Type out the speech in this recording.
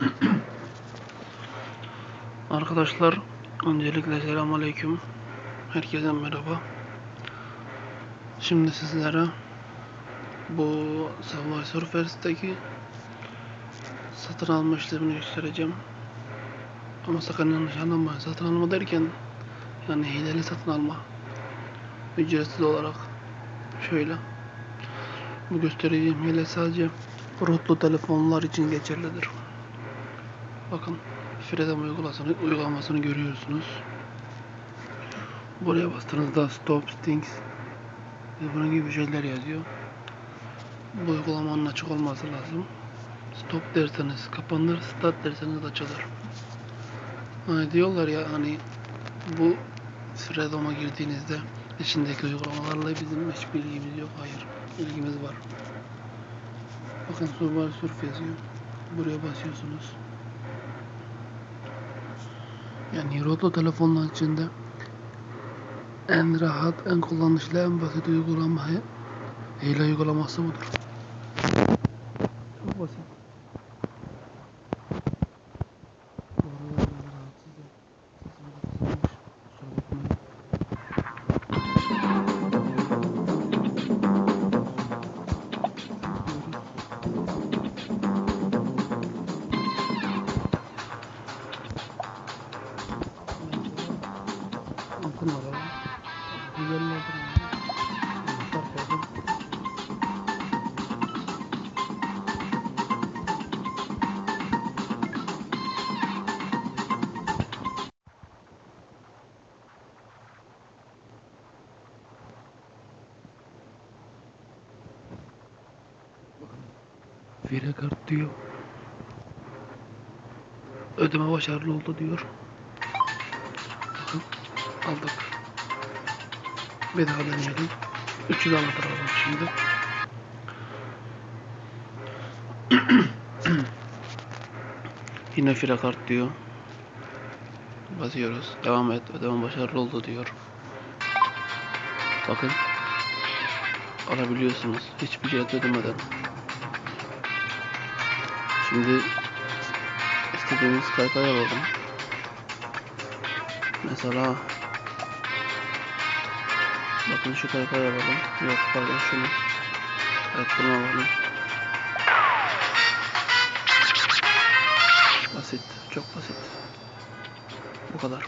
Arkadaşlar öncelikle selamünaleyküm. Herkese merhaba. Şimdi sizlere bu Subway Surfers'teki satın alma işlemini göstereceğim. Ama sakın yanlış anlamayın. Satın alma derken yani hileli satın alma. Ücretsiz olarak şöyle. Bu göstereceğim hile sadece rotlu telefonlar için geçerlidir. Bakın Freedom uygulamasını, uygulamasını görüyorsunuz. Buraya bastığınızda Stop Stings ve bunun gibi şeyler yazıyor. Bu uygulamanın açık olması lazım. Stop derseniz kapanır, Start derseniz açılır. Hani diyorlar ya hani bu Freedom'a girdiğinizde içindeki uygulamalarla bizim hiçbir ilgimiz yok. Hayır, ilgimiz var. Bakın Subaru Surf yazıyor. Buraya basıyorsunuz. Yani rotlo telefonlar içinde en rahat, en kullanışlı, en basit uygulama hile uygulaması budur. Çok basit. Vire kart diyor. Ödeme başarılı oldu diyor. Bakın aldık. Bir daha deneyelim. 300 anahtar alalım şimdi. Yine fire kart diyor. Basıyoruz. Devam et. Ödeme başarılı oldu diyor. Bakın. Alabiliyorsunuz. Hiçbir şey ödemeden. Şimdi istediğimiz kaykay alalım. Mesela bakın şu kaykay alalım. Yok pardon şunu. Evet bunu alalım. Basit. Çok basit. Bu kadar.